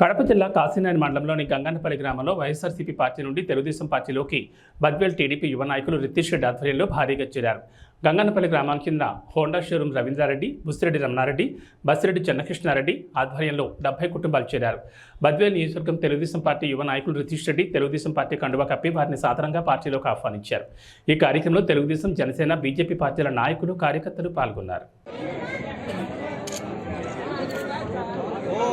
కడప జిల్లా కాశీనాయన మండలంలోని గంగన్నపల్లి గ్రామంలో వైఎస్ఆర్సీపీ పార్టీ నుండి తెలుగుదేశం పార్టీలోకి బద్వేల్ టీడీపీ యువ నాయకులు రితీష్ రెడ్డి ఆధ్వర్యంలో భారీగా చేరారు. గంగన్నపల్లి గ్రామం కింద హోండా షోరూం రవీంద్రారెడ్డి బుస్సిరెడ్డి రమణారెడ్డి బస్సిరెడ్డి చెన్నకృష్ణారెడ్డి ఆధ్వర్యంలో డెబ్బై కుటుంబాలు చేరారు. బద్వేల్ నియోజకవర్గం తెలుగుదేశం పార్టీ యువ నాయకులు రితీష్ రెడ్డి తెలుగుదేశం పార్టీ కండువా కప్పి వారిని సాధారణంగా పార్టీలోకి ఆహ్వానించారు. ఈ కార్యక్రమంలో తెలుగుదేశం జనసేన బీజేపీ పార్టీల నాయకులు కార్యకర్తలు పాల్గొన్నారు.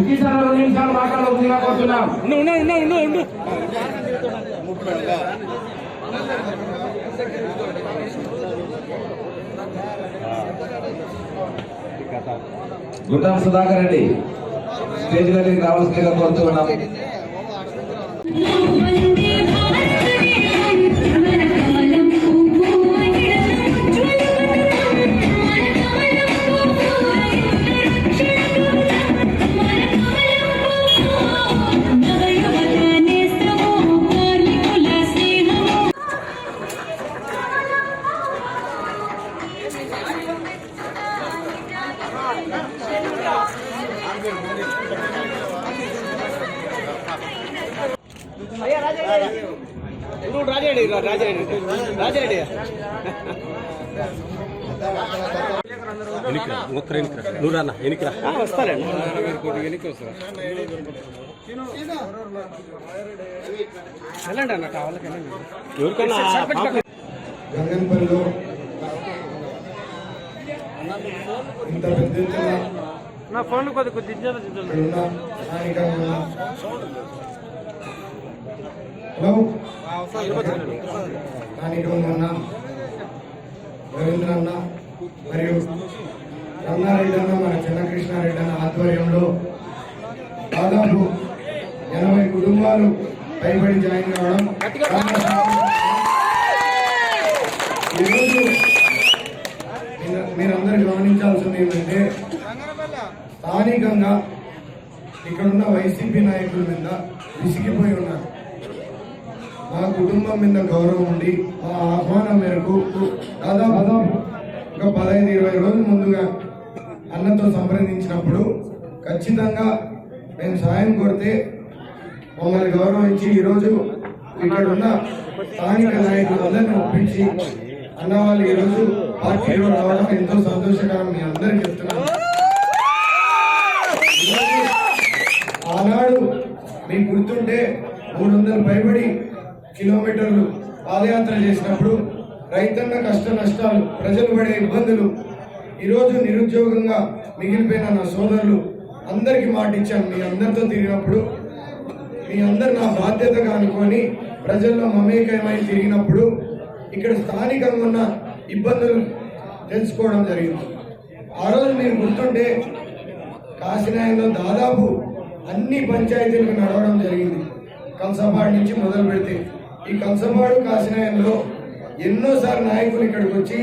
విజయసాయి రెండు నిమిషాలు మాట్లాడవలసిందిగా కోరుతున్నాం. గుండం సుధాకర్ రెడ్డి స్టేజ్ దగ్గరికి రావాల్సిందిగా కోరుతున్నాం ఎనికిరా ఒక్కరు ఎనికిరా నువ్వు రానా ఎనికిరా ఎవరికైనా గంగన్పల్లిలో ఇంత నా ఫోన్ కొద్ది కొద్ది హలో స్థానికంగా రవీంద్ర అన్న మరియు రమణారెడ్డి అన్న మన చిన్నకృష్ణారెడ్డి అన్న ఆధ్వర్యంలో దాదాపు ఎనభై కుటుంబాలు భయపడి జాయిన్ కావడం ఈరోజు మీరందరూ గమనించాల్సింది ఏంటంటే స్థానికంగా ఇక్కడున్న వైసీపీ నాయకుల మీద విసిగిపోయి ఉన్నారు. మా కుటుంబం మీద గౌరవం ఉండి ఆ ఆహ్వానం మేరకు దాదాపు ఒక పదహైదు ఇరవై రోజుల ముందుగా అన్నతో సంప్రదించినప్పుడు ఖచ్చితంగా మేము సాయం కోరితే మమ్మల్ని గౌరవించి ఈరోజు ఇక్కడ ఉన్న స్థానిక నాయకులందరినీ ఒప్పించి అన్న వాళ్ళు ఈరోజు పార్టీలో రావడం ఎంతో సంతోషకరం మీ అందరికీ చెప్తున్నాను. ఆనాడు మీకు గుర్తుంటే మూడు వందలు పైబడి కిలోమీటర్లు పాదయాత్ర చేసినప్పుడు రైతన్న కష్ట నష్టాలు ప్రజలు పడే ఇబ్బందులు ఈరోజు నిరుద్యోగంగా మిగిలిపోయిన నా సోదరులు అందరికీ మాట ఇచ్చాను. మీ అందరితో తిరిగినప్పుడు మీ అందరు నా బాధ్యతగా అనుకొని ప్రజల్లో మమేకమై తిరిగినప్పుడు ఇక్కడ స్థానికంగా ఉన్న ఇబ్బందులు తెలుసుకోవడం జరిగింది. ఆ రోజు మీరు గుర్తుంటే కాశీనాయంలో దాదాపు అన్ని పంచాయతీలకు నడవడం జరిగింది. కంసపాడు నుంచి మొదలు పెడితే ఈ కంసపాడు కాశీనాయంలో ఎన్నోసార్లు నాయకులు ఇక్కడికి వచ్చి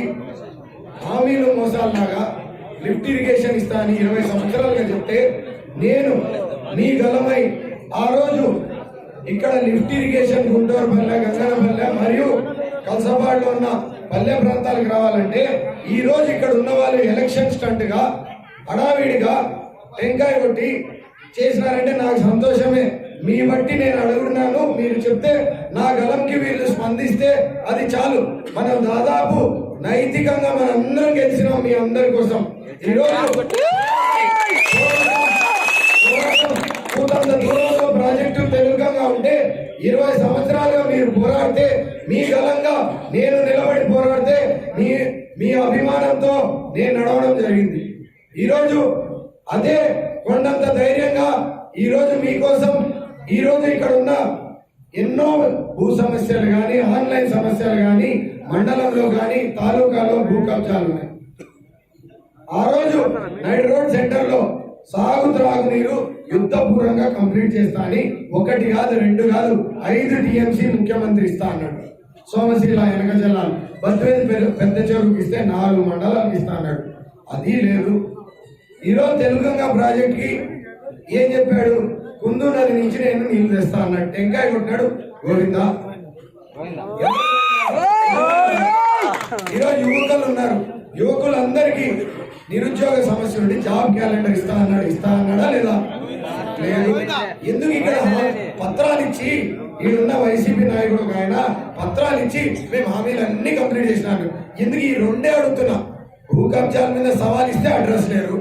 హామీలు మోసాలలాగా లిఫ్ట్ ఇరిగేషన్ ఇస్తా అని ఇరవై సంవత్సరాలుగా చెప్తే నేను మీ గలమై ఆ రోజు ఇక్కడ లిఫ్ట్ ఇరిగేషన్ గుంటూరు పల్లె గంగనపల్లె మరియు కలసపాడులో ఉన్న పల్లె ప్రాంతాలకు రావాలంటే ఈ రోజు ఇక్కడ ఉన్న వాళ్ళు ఎలక్షన్ స్టంట్గా అడావిడిగా టెంకాయ కొట్టి చేసినారంటే నాకు సంతోషమే. మీ బట్టి నేను అడుగుతున్నాను మీరు చెప్తే నా గలంకి వీళ్ళు స్పందిస్తే అది చాలు. మనం దాదాపు నైతికంగా మనం అందరం గెలిచినాం మీ అందరి కోసం. ఈరోజు దూరంలో ప్రాజెక్టు తెలుగుగా ఉంటే ఇరవై సంవత్సరాలుగా మీరు పోరాడితే మీ గలంగా నేను నిలబడి పోరాడితే మీ మీ అభిమానంతో నేను నడవడం జరిగింది. ఈరోజు అదే కొండంత ధైర్యంగా ఈరోజు మీకోసం ఈరోజు ఇక్కడ ఉన్న ఎన్నో భూ సమస్యలు కానీ ఆన్లైన్ సమస్యలు కానీ మండలంలో కానీ తాలూకాలో భూ కబ్జాలు ఉన్నాయి. ఆ రోజు నైట్ రోడ్ సెంటర్లో సాగు త్రాగునీరు యుద్ధపూర్వంగా కంప్లీట్ చేస్తా అని ఒకటి కాదు రెండు కాదు ఐదు టీఎంసీ ముఖ్యమంత్రి ఇస్తా అన్నాడు. సోమశీల వెనక జిల్లాలు బద్వేది పెద్ద- పెద్ద చెరువుకి ఇస్తే నాలుగు మండలాలకు ఇస్తా అన్నాడు. అది లేదు. ఈరోజు తెలుగంగా ప్రాజెక్ట్కి ఏం చెప్పాడు? కుందు నది నుంచి నేను నీళ్ళు తెస్తా అన్నాడు. టెంకాయ కొట్టాడు. గోవిందా. ఈరోజు యువకులు ఉన్నారు. యువకులందరికీ నిరుద్యోగ సమస్య నుండి జాబ్ క్యాలెండర్ ఇస్తా అన్నాడు. ఇస్తా అన్నాడా లేదా? లేదు. ఎందుకు ఇక్కడ పత్రాలు ఇచ్చి ఈడున్న వైసీపీ నాయకుడు ఒక ఆయన పత్రాలు ఇచ్చి మేము హామీలు అన్ని కంప్లీట్ చేసినాడు. ఎందుకు ఈ రెండే అడుగుతున్నా? భూ కబ్జాల మీద సవాల్ ఇస్తే అడ్రస్ లేరు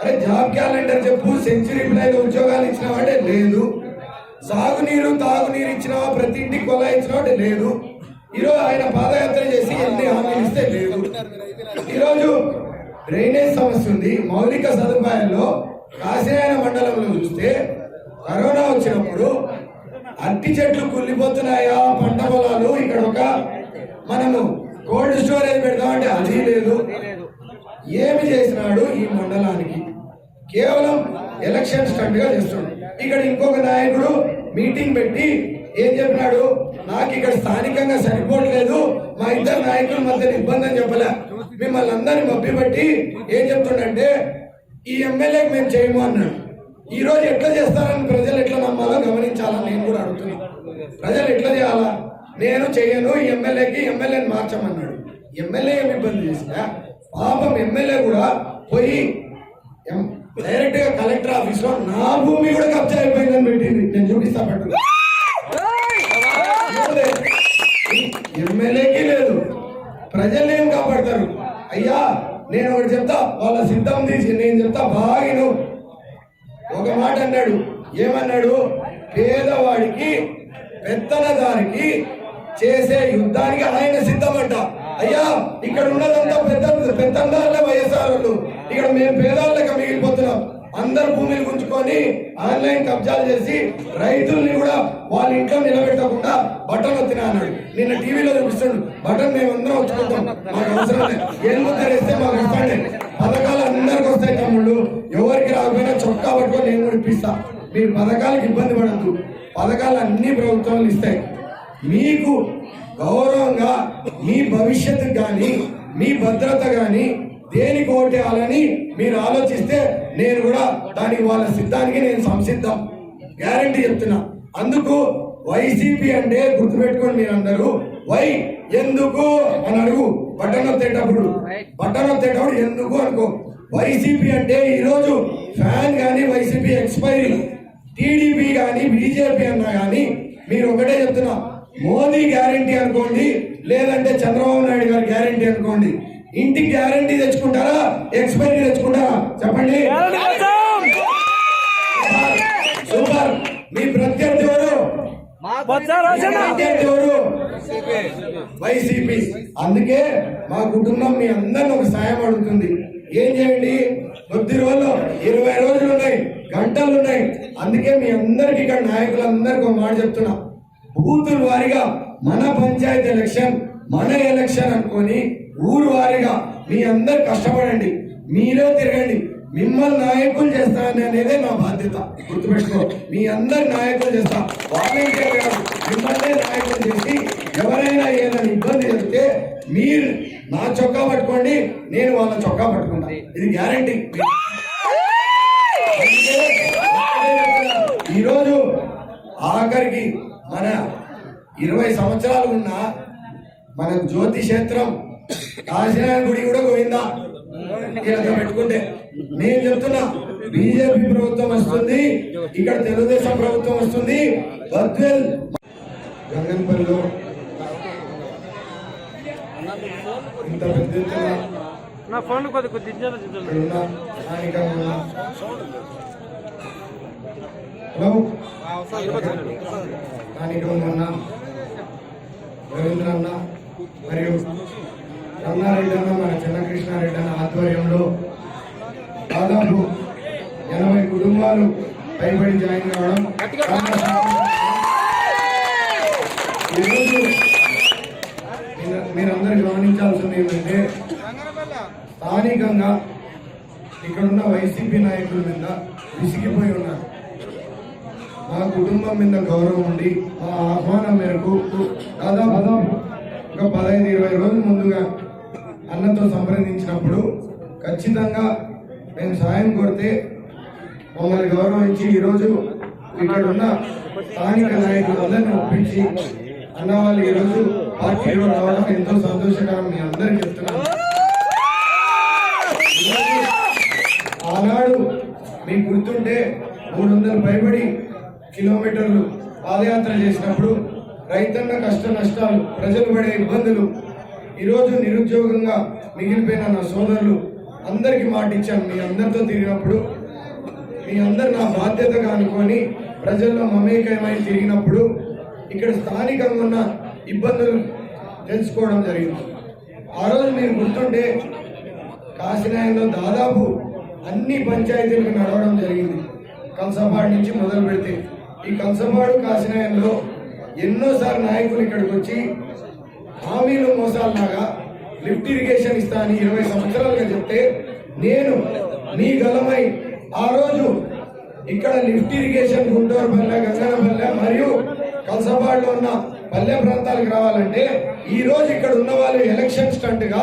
అరే జాబ్ క్యాలెండర్ చెప్పు సెంచరీ ప్లైన్ ఉద్యోగాలు ఇచ్చినావంటే లేదు. సాగునీరు తాగునీరు ఇచ్చినావా ప్రతి ఇంటికి కొలా ఇచ్చినావంటే లేదు. ఈరోజు ఆయన పాదయాత్ర చేసి ఎన్ని హామీలు ఇస్తే లేదు ఈరోజు డ్రైనేజ్ సమస్య ఉంది. మౌలిక సదుపాయాల్లో కాశీనాయన మండలంలో చూస్తే కరోనా వచ్చినప్పుడు అట్టి చెట్లు కుళ్ళిపోతున్నాయా పంట పొలాలు. ఇక్కడ ఒక మనము కోల్డ్ స్టోరేజ్ పెడతామంటే అది లేదు. ఏమి చేసినాడు ఈ మండలానికి? కేవలం ఎలక్షన్ స్టంట్గా చేస్తున్నాడు ఇక్కడ ఇంకొక నాయకుడు మీటింగ్ పెట్టి ఏం చెప్పినాడు? నాకు ఇక్కడ స్థానికంగా సరిపోవట్లేదు. మా ఇద్దరు నాయకుల మధ్య ఇబ్బంది అని చెప్పలే. మిమ్మల్ని అందరిని మభ్యపెట్టి ఏం చెప్తుండంటే ఈ ఎమ్మెల్యేకి మేము చేయము అన్నాడు. ఈ రోజు ఎట్లా చేస్తారని ప్రజలు ఎట్లా నమ్మాలో గమనించాలని నేను కూడా అడుగుతున్నా. ప్రజలు ఎట్లా చేయాలా? నేను చేయను. ఈ ఎమ్మెల్యేకి ఎమ్మెల్యేని మార్చమన్నాడు. ఎమ్మెల్యే ఏమి ఇబ్బంది చేసినా పాపం ఎమ్మెల్యే కూడా పోయి డైరెక్ట్గా కలెక్టర్ ఆఫీస్లో నా భూమి కూడా కబ్జా అయిపోయిందని పెట్టింది. నేను చూపిస్తా పట్టు. ఎమ్మెల్యేకి లేదు. ప్రజల్ని ఏం కాపాడతారు? అయ్యా నేను ఒకటి చెప్తా. వాళ్ళ సిద్ధం తీసి నేను చెప్తా బాగా నువ్వు ఒక మాట అన్నాడు. ఏమన్నాడు? పేదవాడికి పెత్తనదారికి చేసే యుద్ధానికి ఆయన సిద్ధమంట అయ్యా ఇక్కడ ఉన్నదంతా పెద్ద పెద్దందారులే వైఎస్ఆర్ ఇక్కడ మేము పేదవాళ్ళకి మిగిలిపోతున్నాం. అందరు భూమిని గుంజుకొని ఆన్లైన్ కబ్జాలు చేసి రైతుల్ని కూడా వాళ్ళ ఇంట్లో నిలబెట్టకుండా బట్టలు వచ్చినా అన్నాడు. నిన్న టీవీలో చూపిస్తాడు బటన్ మేము అందరం వచ్చుకుంటాం మాకు అవసరం లేదు. ఏం ముద్దరేస్తే మాకు వస్తాండి. పథకాలు అందరికి వస్తాయి తమ్ముళ్ళు. ఎవరికి రాకపోయినా చొక్కా పట్టుకొని నేను కూడా ఇప్పిస్తా. మీరు పథకాలకు ఇబ్బంది పడద్దు. పథకాలు అన్ని ప్రభుత్వాలు ఇస్తాయి. మీకు గౌరవంగా మీ భవిష్యత్తు కానీ మీ భద్రత కానీ దేనికి ఓటేయాలని మీరు ఆలోచిస్తే నేను కూడా దానికి వాళ్ళ సిద్ధానికి నేను సంసిద్ధం. గ్యారంటీ చెప్తున్నా. అందుకు వైసీపీ అంటే గుర్తుపెట్టుకోండి మీరు అందరూ వై ఎందుకు అని అడుగు. బటన్ వచ్చేటప్పుడు ఎందుకు అనుకో. వైసీపీ అంటే ఈరోజు ఫ్యాన్ కానీ వైసీపీ ఎక్స్పైరీ. టీడీపీ కానీ బీజేపీ అన్నా కానీ మీరు ఒకటే చెప్తున్నా. మోదీ గ్యారంటీ అనుకోండి లేదంటే చంద్రబాబు నాయుడు గారి గ్యారంటీ అనుకోండి. ఇంటికి గ్యారంటీ తెచ్చుకుంటారా? ఎక్స్పైరీ తెచ్చుకుంటారా? చెప్పండి. సూపర్. మీ ప్రత్యర్థి ఎవరు? ప్రత్యర్థి ఎవరు? వైసీపీ. అందుకే మా కుటుంబం మీ అందరిని ఒక సాయం అడుగుతుంది. ఏం చేయండి? కొద్ది రోజులు ఇరవై రోజులు ఉన్నాయి గంటలు ఉన్నాయి. అందుకే మీ అందరికి ఇక్కడ నాయకులందరికీ ఒక మాట చెప్తున్నా. బూతుల వారిగా మన పంచాయతీ ఎలక్షన్ మన ఎలక్షన్ అనుకొని ఊరు వారిగా మీ అందరు కష్టపడండి మీరే తిరగండి మిమ్మల్ని నాయకులు చేస్తానని అనేదే నా బాధ్యత. గుర్తుపెట్టుకో మీ అందరు నాయకులు చేస్తా. వాలంటీర్ కాదు మిమ్మల్ని నాయకులు చేసి ఎవరైనా ఏదైనా ఇబ్బంది జరిగితే మీరు నా చొక్కా పట్టుకోండి నేను వాళ్ళ చొక్కా పట్టుకుంటా. ఇది గ్యారంటీ. ఈరోజు ఆఖరికి మన ఇరవై సంవత్సరాలు ఉన్న మన జ్యోతి క్షేత్రం కాశీనారాయణ గుడి కూడా పోయిందా? పెట్టుకుంటే. నేను చెప్తున్నా బీజేపీ ప్రభుత్వం వస్తుంది ఇక్కడ తెలుగుదేశం ప్రభుత్వం వస్తుంది. బద్వేల్ గంగన్పల్లిలో ఇంత పెద్ద నా ఫోన్ స్థానికంగా ఉన్న హలో అన్న రవీంద్ర అన్న మరియు రమణారెడ్డి అన్న మన చిన్నకృష్ణారెడ్డి అన్న ఆధ్వర్యంలో దాదాపు ఎనభై కుటుంబాలు భయపడి జాయిన్ కావడం ఈరోజు మీరు- మీరందరూ గమనించాల్సింది ఏంటంటే స్థానికంగా ఇక్కడున్న వైసీపీ నాయకుల మీద విసిగిపోయి ఉన్నారు. మా కుటుంబం మీద గౌరవం ఉండి మా ఆహ్వానం మేరకు దాదాపు ఒక పదహైదు ఇరవై రోజుల ముందుగా అన్నతో సంప్రదించినప్పుడు ఖచ్చితంగా మేము సాయం కోరితే మమ్మల్ని గౌరవించి ఈరోజు ఇక్కడ ఉన్న స్థానిక నాయకులందరినీ ఒప్పించి అన్న వాళ్ళు ఈరోజు పార్టీలో రావడం ఎంతో సంతోషకరం మీ అందరికీ చెప్తున్నాను. ఆనాడు మీకు గుర్తుంటే మూడు వందలు భయపడి కిలోమీటర్లు పాదయాత్ర చేసినప్పుడు రైతన్న కష్ట నష్టాలు ప్రజలు పడే ఇబ్బందులు ఈరోజు నిరుద్యోగంగా మిగిలిపోయిన నా సోదరులు అందరికీ మాట ఇచ్చాను. మీ అందరితో తిరిగినప్పుడు మీ అందరు నా బాధ్యతగా అనుకొని ప్రజల్లో మమేకమై తిరిగినప్పుడు ఇక్కడ స్థానికంగా ఉన్న ఇబ్బందులు తెలుసుకోవడం జరిగింది. ఆ రోజు మీరు గుర్తుంటే కాశీనాయంలో దాదాపు అన్ని పంచాయతీలకు నడవడం జరిగింది. కంసపాడు నుంచి మొదలు పెడితే ఈ కంసపాడు కాశీనాయంలో ఎన్నోసార్లు నాయకులు ఇక్కడికి వచ్చి హామీలు మోసాలలాగా లిఫ్ట్ ఇరిగేషన్ ఇస్తా అని ఇరవై సంవత్సరాలుగా చెప్తే నేను నీ గలమై ఆ రోజు ఇక్కడ లిఫ్ట్ ఇరిగేషన్ గుంటూరు పల్లె గంగనపల్లె మరియు కలసపాడులో ఉన్న పల్లె ప్రాంతాలకు రావాలంటే ఈ రోజు ఇక్కడ ఉన్న వాళ్ళు ఎలక్షన్ స్టంట్గా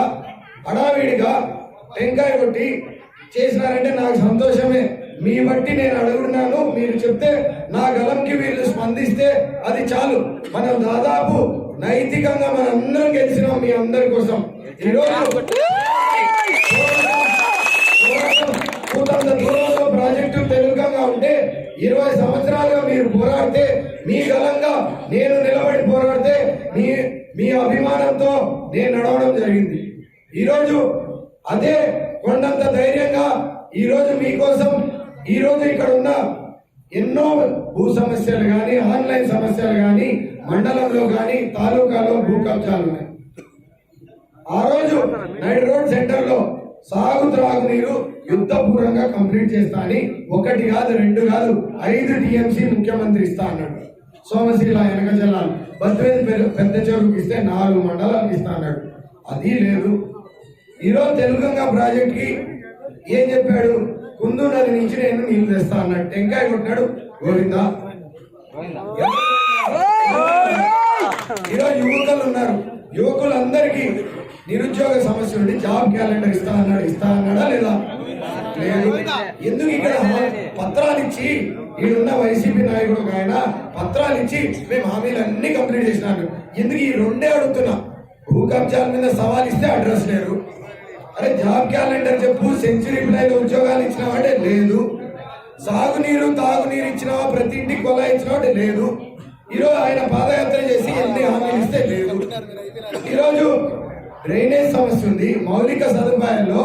హడావిడిగా టెంకాయ కొట్టి చేసినారంటే నాకు సంతోషమే. మీ బట్టి నేను అడుగుతున్నాను మీరు చెప్తే నా గలంకి వీళ్ళు స్పందిస్తే అది చాలు. మనం దాదాపు నైతికంగా మనం అందరం గెలిచినాం మీ అందరి కోసం. ఈరోజు దూరంలో ప్రాజెక్టు తెలుగుగా ఉంటే ఇరవై సంవత్సరాలుగా మీరు పోరాడితే మీ గలంగా నేను నిలబడి పోరాడితే మీ మీ అభిమానంతో నేను నడవడం జరిగింది. ఈరోజు అదే కొండంత ధైర్యంగా ఈరోజు మీకోసం ఈరోజు ఇక్కడ ఉన్న ఎన్నో భూ సమస్యలు కానీ ఆన్లైన్ సమస్యలు కానీ మండలంలో కానీ తాలూకాలో భూ కబ్జాలు ఉన్నాయి. ఆ రోజు నైట్ రోడ్ సెంటర్లో సాగు త్రాగునీరు యుద్ధపూర్వంగా కంప్లీట్ చేస్తా అని ఒకటి కాదు రెండు కాదు ఐదు టీఎంసీ ముఖ్యమంత్రి ఇస్తా అన్నాడు. సోమశీల వెనక జిల్లాలు బద్వేది పెద్ద- పెద్ద చెరువుకి ఇస్తే నాలుగు మండలాలకు ఇస్తా అన్నాడు. అది లేదు. ఈరోజు తెలుగంగా ప్రాజెక్ట్కి ఏం చెప్పాడు? ముందు నది నుంచి నేను నీళ్ళు తెస్తా అన్నాడు. టెంకాయ కొట్టాడు గోవిందా. ఈరోజు యువకులు ఉన్నారు. యువకులందరికీ నిరుద్యోగ సమస్య నుండి జాబ్ క్యాలెండర్ ఇస్తా అన్నాడు. ఇస్తా అన్నాడా లేదా? లేదు. ఎందుకు ఇక్కడ పత్రాలు ఇచ్చి ఈడున్న వైసీపీ నాయకుడు ఒక ఆయన పత్రాలు ఇచ్చి మేము హామీలు అన్ని కంప్లీట్ చేసినాడు. ఎందుకు ఈ రెండే అడుగుతున్నా? భూ కబ్జాల మీద సవాల్ ఇస్తే అడ్రస్ లేరు అరే జాబ్ క్యాలెండర్ చెప్పు సెంచరీ పిల్లలు ఉద్యోగాలు ఇచ్చినావంటే లేదు. సాగునీరు తాగునీరు ఇచ్చినావా ప్రతి ఇంటికి కొలా ఇచ్చినావంటే లేదు. ఈరోజు ఆయన పాదయాత్ర చేసి ఎన్ని హామీలు ఇస్తే లేదు. ఈరోజు డ్రైనేజ్ సమస్య ఉంది. మౌలిక సదుపాయాల్లో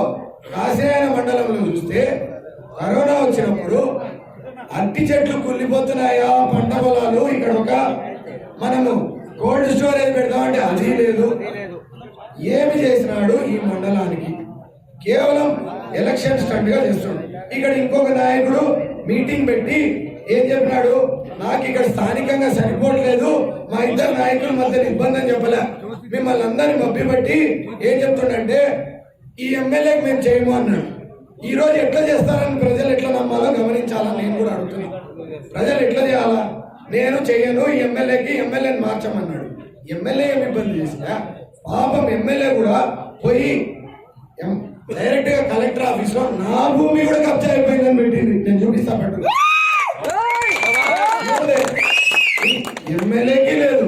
కాశీనాయన మండలంలో చూస్తే కరోనా వచ్చినప్పుడు అట్టి చెట్లు కుళ్ళిపోతున్నాయా? పంట పొలాలు ఇక్కడ ఒక మనము కోల్డ్ స్టోరేజ్ పెడతామంటే అది లేదు. ఏమి చేసినాడు ఈ మండలానికి? కేవలం ఎలక్షన్ స్టంట్గా చేస్తున్నాడు ఇక్కడ ఇంకొక నాయకుడు మీటింగ్ పెట్టి ఏం చెప్పినాడు? నాకు ఇక్కడ స్థానికంగా సరిపోవట్లేదు. మా ఇద్దరు నాయకుల మధ్య ఇబ్బంది అని చెప్పలే. మిమ్మల్ని అందరిని మభ్యపెట్టి ఏం చెప్తుండంటే ఈ ఎమ్మెల్యేకి మేము చేయము అన్నాడు. ఈ రోజు ఎట్లా చేస్తారని ప్రజలు ఎట్లా నమ్మాలో గమనించాలని నేను కూడా అడుగుతున్నాను ప్రజలు ఎట్లా చేయాలా? నేను చేయను. ఈ ఎమ్మెల్యేకి ఎమ్మెల్యేని మార్చమన్నాడు. ఎమ్మెల్యే ఏమి ఇబ్బంది చేసినా పాపం ఎమ్మెల్యే కూడా పోయి ఎం- డైరెక్ట్గా కలెక్టర్ ఆఫీస్లో నా భూమి కూడా కబ్జా అయిపోయిందని పెట్టింది. నేను చూపిస్తా పట్టు. ఎమ్మెల్యేకి లేదు.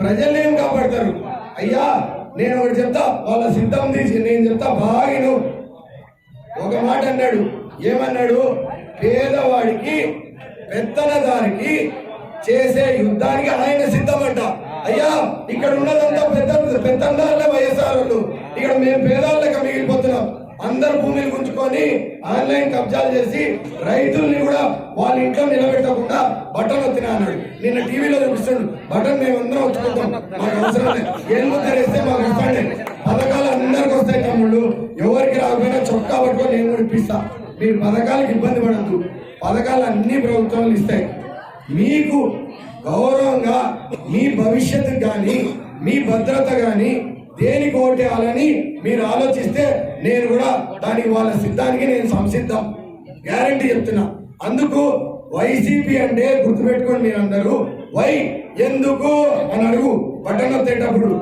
ప్రజల్ని ఏం కాపాడతారు? అయ్యా నేను ఒకటి చెప్తా వాళ్ళ సిద్ధం తీసి నేను చెప్తా బాగిను. ఒక మాట అన్నాడు. ఏమన్నాడు? పేదవాడికి పెత్తనదారికి చేసే యుద్ధానికి ఆయన సిద్ధమంట. అయ్యా ఇక్కడ ఉన్నదంతా పెద్ద పెద్దందారులే వైఎస్ఆర్ వాళ్ళు ఇక్కడ మేము పేదవాళ్ళకి మిగిలిపోతున్నాం అందరు భూమిని గుంజుకొని ఆన్లైన్ కబ్జాలు చేసి రైతుల్ని కూడా వాళ్ళ ఇంట్లో నిలబెట్టకుండా బట్టలు వచ్చినా అన్నాడు. నిన్న టీవీలో చూపిస్తాడు. బటన్ మేము అందరం వచ్చుకుంటాం మాకు అవసరం లేదు. ఏం ముద్దరేస్తే మాకు వస్తాండి పథకాలు అందరికి వస్తాయి తమ్ముళ్ళు. ఎవరికి రాకపోయినా చొక్కా పట్టుకొని నేను కూడా ఇప్పిస్తా. మీరు పథకాలకు ఇబ్బంది పడద్దు. పథకాలు అన్ని ప్రభుత్వాలు ఇస్తాయి. మీకు గౌరవంగా మీ భవిష్యత్తు కానీ మీ భద్రత కానీ దేనికి ఓటేయాలని మీరు ఆలోచిస్తే నేను కూడా దానికి వాళ్ళ సిద్ధానికి నేను సంసిద్ధం. గ్యారంటీ చెప్తున్నా. అందుకు వైసీపీ అంటే గుర్తుపెట్టుకోండి మీరు అందరూ వై ఎందుకు అని అడుగు. బటన్ వచ్చేటప్పుడు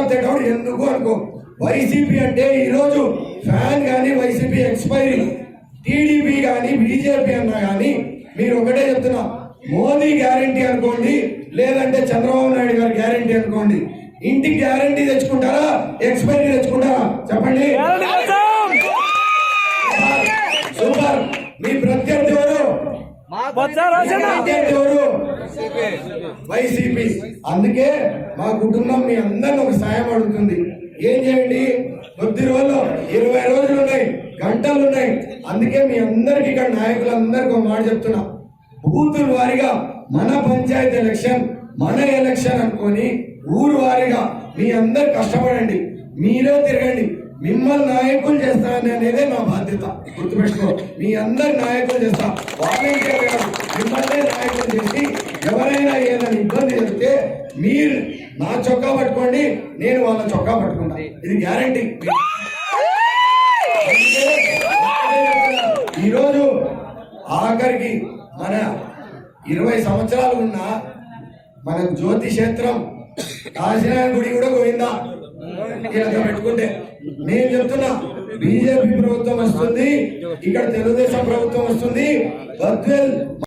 వచ్చేటప్పుడు ఎందుకు అనుకో. వైసీపీ అంటే ఈరోజు ఫ్యాన్ కానీ వైసీపీ ఎక్స్పైరీ టీడీపీ కానీ బీజేపీ అన్నా కానీ మీరు ఒకటే చెప్తున్నా. మోదీ గ్యారంటీ అనుకోండి లేదంటే చంద్రబాబు నాయుడు గారి గ్యారంటీ అనుకోండి. ఇంటికి గ్యారంటీ తెచ్చుకుంటారా? ఎక్స్పైరీ తెచ్చుకుంటారా? చెప్పండి. సూపర్. మీ ప్రత్యర్థి ఎవరు? మీ ప్రత్యర్థి ఎవరు? వైసీపీ. అందుకే మా కుటుంబం మీ అందరిని ఒక సాయం అడుగుతుంది. ఏం చేయండి? కొద్ది రోజులు ఇరవై రోజులు ఉన్నాయి గంటలు ఉన్నాయి. అందుకే మీ అందరికి ఇక్కడ నాయకులందరికీ ఒక మాట చెప్తున్నా. బూతుల వారిగా మన పంచాయతీ ఎలక్షన్ మన ఎలక్షన్ అనుకొని ఊరు వారిగా మీ అందరు కష్టపడండి. మీరే తిరగండి. మిమ్మల్ని నాయకులు చేస్తానని అనేదే నా బాధ్యత. గుర్తుపెట్టుకో మీ అందరి నాయకులు చేస్తా. వాలంటీర్ కాదు మిమ్మల్ని నాయకులు చేసి ఎవరైనా ఏదైనా ఇబ్బంది చెప్తే మీరు నా చొక్కా పట్టుకోండి నేను వాళ్ళ చొక్కా పట్టుకుంటా. ఇది గ్యారంటీ. ఈరోజు ఆఖరికి మన ఇరవై సంవత్సరాలు ఉన్న మన జ్యోతి క్షేత్రం కాశీనారాయణ గుడి కూడా పోయిందా? పెట్టుకుంటే. నేను చెప్తున్నా బీజేపీ ప్రభుత్వం వస్తుంది ఇక్కడ తెలుగుదేశం ప్రభుత్వం వస్తుంది. బద్వేల్